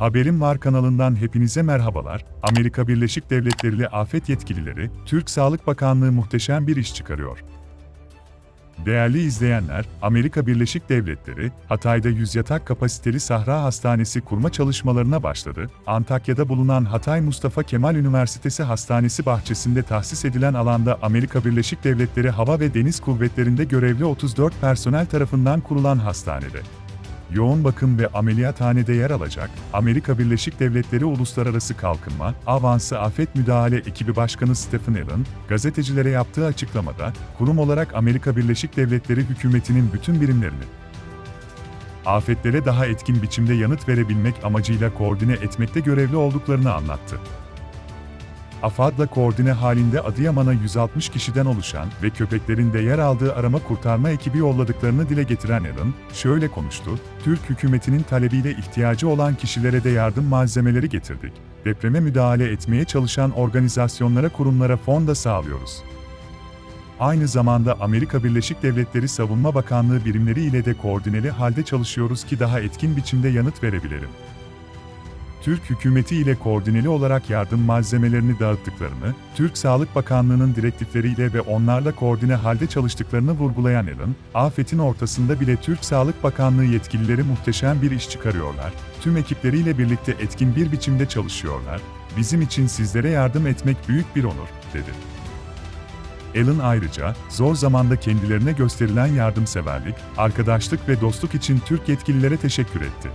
Haberim Var kanalından hepinize merhabalar. Amerika Birleşik Devletleri afet yetkilileri, Türk Sağlık Bakanlığı muhteşem bir iş çıkarıyor. Değerli izleyenler, Amerika Birleşik Devletleri, Hatay'da 100 yatak kapasiteli Sahra Hastanesi kurma çalışmalarına başladı. Antakya'da bulunan Hatay Mustafa Kemal Üniversitesi Hastanesi bahçesinde tahsis edilen alanda Amerika Birleşik Devletleri Hava ve Deniz Kuvvetleri'nde görevli 34 personel tarafından kurulan hastanede yoğun bakım ve ameliyathanede yer alacak, Amerika Birleşik Devletleri Uluslararası Kalkınma, Avansı Afet Müdahale Ekibi Başkanı Stephen Allen, gazetecilere yaptığı açıklamada, kurum olarak Amerika Birleşik Devletleri hükümetinin bütün birimlerini afetlere daha etkin biçimde yanıt verebilmek amacıyla koordine etmekte görevli olduklarını anlattı. AFAD'la koordine halinde Adıyaman'a 160 kişiden oluşan ve köpeklerin de yer aldığı arama kurtarma ekibi yolladıklarını dile getiren Allen, şöyle konuştu, Türk hükümetinin talebiyle ihtiyacı olan kişilere de yardım malzemeleri getirdik. Depreme müdahale etmeye çalışan organizasyonlara kurumlara fon da sağlıyoruz. Aynı zamanda Amerika Birleşik Devletleri Savunma Bakanlığı birimleri ile de koordineli halde çalışıyoruz ki daha etkin biçimde yanıt verebilelim. Türk hükümeti ile koordineli olarak yardım malzemelerini dağıttıklarını, Türk Sağlık Bakanlığı'nın direktifleriyle ve onlarla koordine halde çalıştıklarını vurgulayan Allen, afetin ortasında bile Türk Sağlık Bakanlığı yetkilileri muhteşem bir iş çıkarıyorlar, tüm ekipleriyle birlikte etkin bir biçimde çalışıyorlar, bizim için sizlere yardım etmek büyük bir onur, dedi. Allen ayrıca, zor zamanda kendilerine gösterilen yardımseverlik, arkadaşlık ve dostluk için Türk yetkililere teşekkür etti.